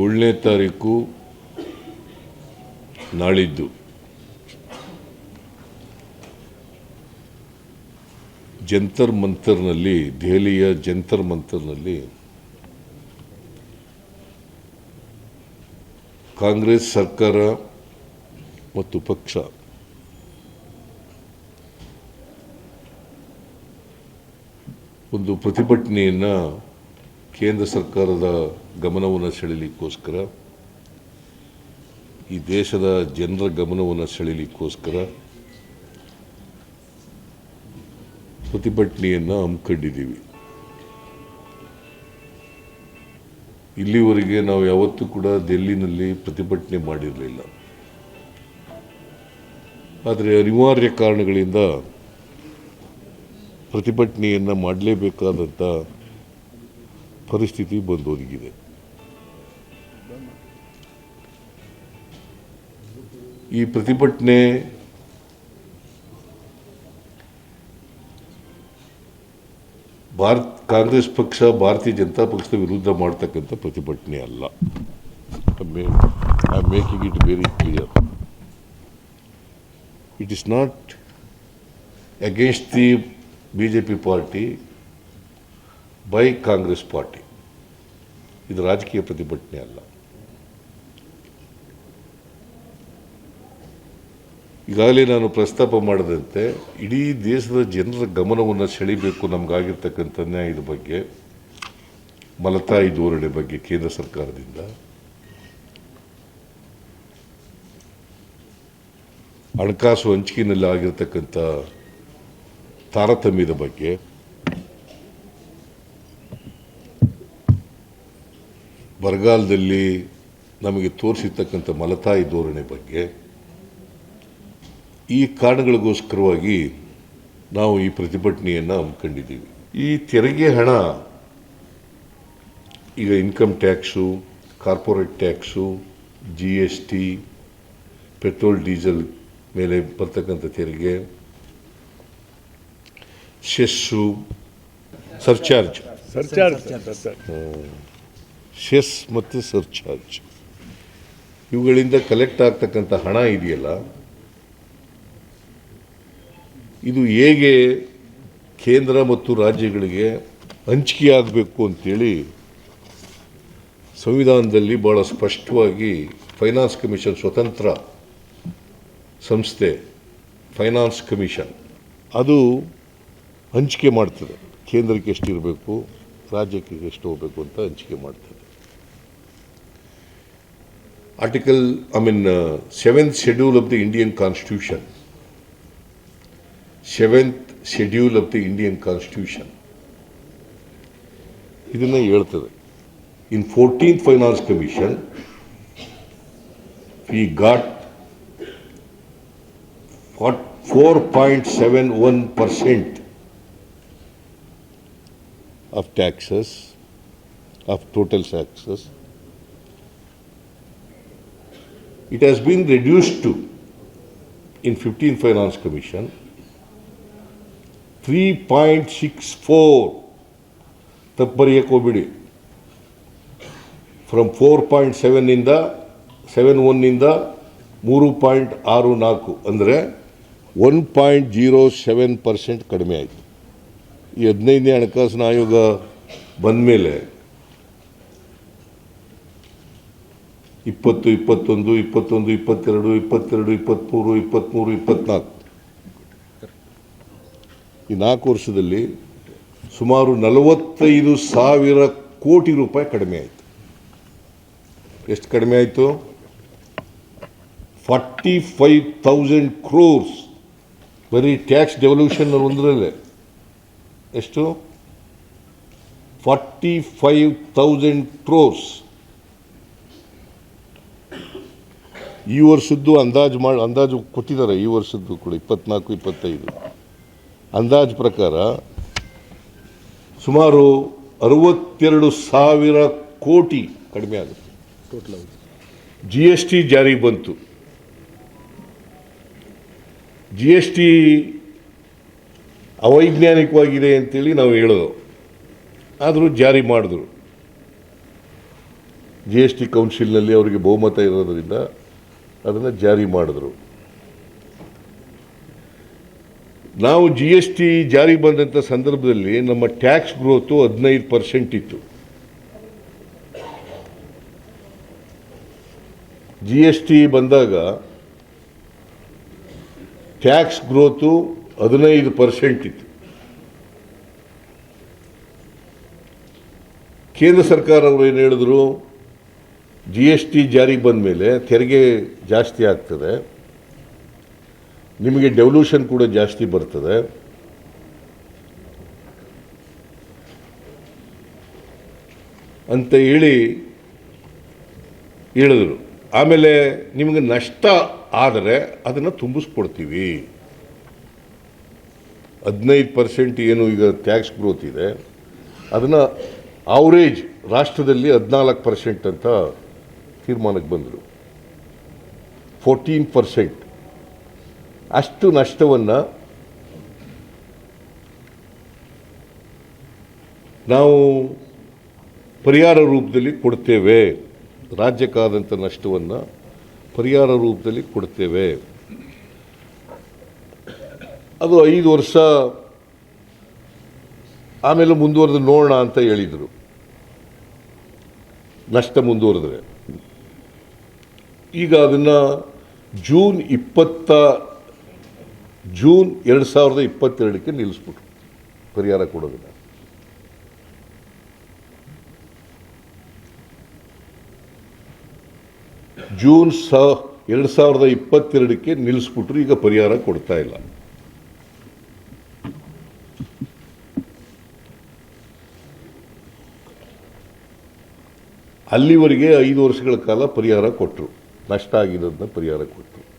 ಏಳನೇ ತಾರೀಕು ನಾಳಿದ್ದು. ಜಂತರ್ ಮಂತರ್ನಲ್ಲಿ ದೆಹಲಿಯ ಜಂತರ್ ಮಂತರ್ನಲ್ಲಿ ಕಾಂಗ್ರೆಸ್ ಸರ್ಕಾರ ಮತ್ತು ಪಕ್ಷ ಒಂದು ಪ್ರತಿಭಟನೆಯನ್ನು ಕೇಂದ್ರ ಸರ್ಕಾರದ ಗಮನವನ್ನು ಸೆಳೆಯಲಿಕ್ಕೋಸ್ಕರ, ಈ ದೇಶದ ಜನರ ಗಮನವನ್ನು ಸೆಳೆಯಲಿಕ್ಕೋಸ್ಕರ ಪ್ರತಿಭಟನೆಯನ್ನು ಹಮ್ಮಿಕೊಂಡಿದ್ದೀವಿ ಇಲ್ಲಿವರೆಗೆ ನಾವು ಯಾವತ್ತೂ ಕೂಡ ದೆಲ್ಲಿನಲ್ಲಿ ಪ್ರತಿಭಟನೆ ಮಾಡಿರಲಿಲ್ಲ. ಆದರೆ ಅನಿವಾರ್ಯ ಕಾರಣಗಳಿಂದ ಪ್ರತಿಭಟನೆಯನ್ನು ಮಾಡಲೇಬೇಕಾದಂಥ ಪರಿಸ್ಥಿತಿ ಬಂದೊದಗಿದೆ ಈ ಪ್ರತಿಭಟನೆ ಭಾರತ್, ಕಾಂಗ್ರೆಸ್ ಪಕ್ಷ, ಭಾರತೀಯ ಜನತಾ ಪಕ್ಷದ ವಿರುದ್ಧ ಮಾಡ್ತಕ್ಕಂಥ ಪ್ರತಿಭಟನೆ ಅಲ್ಲ. I making it very clear it is not against the B J P party by Congress party ಇದು ರಾಜಕೀಯ ಪ್ರತಿಭಟನೆ ಅಲ್ಲ. ಈಗಾಗಲೇ ನಾನು ಪ್ರಸ್ತಾಪ ಮಾಡದಂತೆ ಇಡೀ ದೇಶದ ಜನರ ಗಮನವನ್ನು ಸೆಳೀಬೇಕು ನಮಗಾಗಿರ್ತಕ್ಕಂಥ ನ್ಯಾಯದ ಬಗ್ಗೆ ಮಲತಾಯಿ ಧೋರಣೆ ಬಗ್ಗೆ ಕೇಂದ್ರ ಸರ್ಕಾರದಿಂದ. ಹಣಕಾಸು ಹಂಚಿಕೆಯಲ್ಲಿ ಆಗಿರತಕ್ಕಂಥ ತಾರತಮ್ಯದ ಬಗ್ಗೆ ಬರಗಾಲದಲ್ಲಿ ನಮಗೆ ತೋರಿಸಿರ್ತಕ್ಕಂಥ ಮಲತಾಯಿ ಧೋರಣೆ ಬಗ್ಗೆ ಈ ಕಾರಣಗಳಿಗೋಸ್ಕರವಾಗಿ ನಾವು ಈ ಪ್ರತಿಭಟನೆಯನ್ನು ಹಮ್ಮಿಕೊಂಡಿದ್ದೀವಿ ಈ ತೆರಿಗೆ ಹಣ ಈಗ income tax corporate tax G S T petrol diesel ಮೇಲೆ ಬರ್ತಕ್ಕಂಥ ತೆರಿಗೆ cess surcharge surcharge surcharge cess ಮತ್ತು ಸರ್ಚಾರ್ಜ್. ಇವುಗಳಿಂದ ಕಲೆಕ್ಟ್ ಆಗ್ತಕ್ಕಂಥ ಹಣ ಇದೆಯಲ್ಲ? ಇದು ಹೇಗೆ ಕೇಂದ್ರ ಮತ್ತು ರಾಜ್ಯಗಳಿಗೆ ಹಂಚಿಕೆಯಾಗಬೇಕು ಅಂತೇಳಿ ಸಂವಿಧಾನದಲ್ಲಿ ಭಾಳ ಸ್ಪಷ್ಟವಾಗಿ ಫೈನಾನ್ಸ್ ಕಮಿಷನ್ ಸ್ವತಂತ್ರ ಸಂಸ್ಥೆ ಫೈನಾನ್ಸ್ ಕಮಿಷನ್ ಅದು ಹಂಚಿಕೆ ಮಾಡ್ತದೆ. ಕೇಂದ್ರಕ್ಕೆ ಎಷ್ಟಿರಬೇಕು, ರಾಜ್ಯಕ್ಕೆ ಎಷ್ಟು ಹೋಗಬೇಕು ಅಂತ ಹಂಚಿಕೆ ಮಾಡ್ತದೆ. Article I mean seventh schedule of the Indian constitution seventh schedule of the Indian constitution ಇದನ್ನು ಹೇಳ್ತದೆ in fourteenth finance commission we got four point seven one percent of taxes, of total taxes. It has been reduced to, in 15th Finance Commission, 3.64, ತಪ್ಪರಿಯಕ್ಕೆ ಹೋಗ್ಬಿಡಿ from four point ಸೆವೆನ್ನಿಂದ seven ಒನ್ನಿಂದ ಮೂರು point ಆರು ನಾಲ್ಕು ಅಂದರೆ one point zero seven percent ಕಡಿಮೆ ಆಯಿತು. ಈ ಹದಿನೈದನೇ ಹಣಕಾಸಿನ ಆಯೋಗ ಬಂದ ಮೇಲೆ ಇಪ್ಪತ್ತು, ಇಪ್ಪತ್ತೊಂದು ಇಪ್ಪತ್ತೊಂದು, ಇಪ್ಪತ್ತೆರಡು ಇಪ್ಪತ್ತೆರಡು, ಇಪ್ಪತ್ತ್ಮೂರು ಇಪ್ಪತ್ತ್ಮೂರು ಇಪ್ಪತ್ನಾಲ್ಕು ಈ ನಾಲ್ಕು ವರ್ಷದಲ್ಲಿ ಸುಮಾರು ನಲವತ್ತೈದು ಸಾವಿರ ಕೋಟಿ ರೂಪಾಯಿ ಕಡಿಮೆ ಆಯಿತು. ಎಷ್ಟು ಕಡಿಮೆ ಆಯಿತು? Forty five thousand crores. ಬರೀ ಟ್ಯಾಕ್ಸ್ ಡೆವಲ್ಯೂಷನ್ ಒಂದರಲ್ಲೇ. ಎಷ್ಟು? Forty five thousand crores. ಈ ವರ್ಷದ್ದು ಅಂದಾಜು ಮಾಡಿ, ಅಂದಾಜು ಕೊಟ್ಟಿದ್ದಾರೆ, ಈ ವರ್ಷದ್ದು ಕೂಡ, ಇಪ್ಪತ್ನಾಲ್ಕು, ಇಪ್ಪತ್ತೈದು. ಅಂದಾಜು ಪ್ರಕಾರ ಸುಮಾರು ಅರವತ್ತೆರಡು ಸಾವಿರ ಕೋಟಿ ಕಡಿಮೆ ಆಗುತ್ತೆ. ಟೋಟಲ್ ಜಿ ಎಸ್ ಟಿ ಜಾರಿಗೆ ಬಂತು. ಜಿ ಎಸ್ ಟಿ ಅವೈಜ್ಞಾನಿಕವಾಗಿದೆ ಅಂತೇಳಿ ನಾವು ಹೇಳೋದು. ಆದರೂ ಜಾರಿ ಮಾಡಿದ್ರು. ಜಿ ಎಸ್ ಟಿ ಕೌನ್ಸಿಲ್ನಲ್ಲಿ ಅವರಿಗೆ ಬಹುಮತ ಇರೋದರಿಂದ ಅದನ್ನು ಜಾರಿ ಮಾಡಿದ್ರು. ನಾವು ಜಿ ಎಸ್ ಟಿ ಜಾರಿ ಬಂದಂಥ ಸಂದರ್ಭದಲ್ಲಿ ನಮ್ಮ ಟ್ಯಾಕ್ಸ್ ಗ್ರೋತು ಹದಿನೈದು ಪರ್ಸೆಂಟ್ ಇತ್ತು. ಜಿ ಎಸ್ ಟಿ ಬಂದಾಗ ಟ್ಯಾಕ್ಸ್ ಗ್ರೋತು ಹದಿನೈದು ಪರ್ಸೆಂಟ್ ಇತ್ತು. ಕೇಂದ್ರ ಸರ್ಕಾರ ಅವರು ಏನು ಹೇಳಿದ್ರು? ಜಿ ಎಸ್ ಟಿ ಜಾರಿಗೆ ಬಂದ ಮೇಲೆ ತೆರಿಗೆ ಜಾಸ್ತಿ ಆಗ್ತದೆ. ನಿಮಗೆ ಡೆವಲ್ಯೂಷನ್ ಕೂಡ ಜಾಸ್ತಿ ಬರ್ತದೆ. ಅಂತ ಹೇಳಿ ಹೇಳಿದ್ರು. ಆಮೇಲೆ ನಿಮಗೆ ನಷ್ಟ ಆದರೆ ಅದನ್ನು ತುಂಬಿಸ್ಕೊಡ್ತೀವಿ. ಹದಿನೈದು ಪರ್ಸೆಂಟ್ ಏನು ಈಗ ಟ್ಯಾಕ್ಸ್ ಗ್ರೋತ್ ಇದೆ. ಅದನ್ನು ಆವರೇಜ್ ರಾಷ್ಟ್ರದಲ್ಲಿ ಹದಿನಾಲ್ಕು ಪರ್ಸೆಂಟ್ ಅಂತ ತೀರ್ಮಾನಕ್ಕೆ ಬಂದರು. Fourteen percent. ಅಷ್ಟು ನಷ್ಟವನ್ನು ನಾವು ಪರಿಹಾರ ರೂಪದಲ್ಲಿ ಕೊಡ್ತೇವೆ. ರಾಜ್ಯಕ್ಕಾದಂಥ ನಷ್ಟವನ್ನು ಪರಿಹಾರ ರೂಪದಲ್ಲಿ ಕೊಡ್ತೇವೆ. ಅದು ಐದು ವರ್ಷ ಆಮೇಲೆ ಮುಂದುವರೆದು ನೋಡೋಣ ಅಂತ ಹೇಳಿದರು. ನಷ್ಟ ಮುಂದುವರೆದ್ರೆ. ಈಗ ಅದನ್ನು ಜೂನ್ ಇಪ್ಪತ್ತ, ಜೂನ್ ಎರಡು ಸಾವಿರದ ಇಪ್ಪತ್ತೆರಡಕ್ಕೆ ನಿಲ್ಲಿಸ್ಬಿಟ್ರು. ಪರಿಹಾರ ಕೊಡೋದನ್ನು. ಜೂನ್ ಸ, ಎರಡು ಸಾವಿರದ ಇಪ್ಪತ್ತೆರಡಕ್ಕೆ ನಿಲ್ಲಿಸ್ಬಿಟ್ರು, ಈಗ ಪರಿಹಾರ ಕೊಡ್ತಾ ಇಲ್ಲ. ಅಲ್ಲಿವರೆಗೆ ಐದು ವರ್ಷಗಳ ಕಾಲ ಪರಿಹಾರ ಕೊಟ್ಟರು ನಷ್ಟ ಆಗಿರೋದನ್ನ ಪರಿಹಾರ ಕೊಟ್ಟರು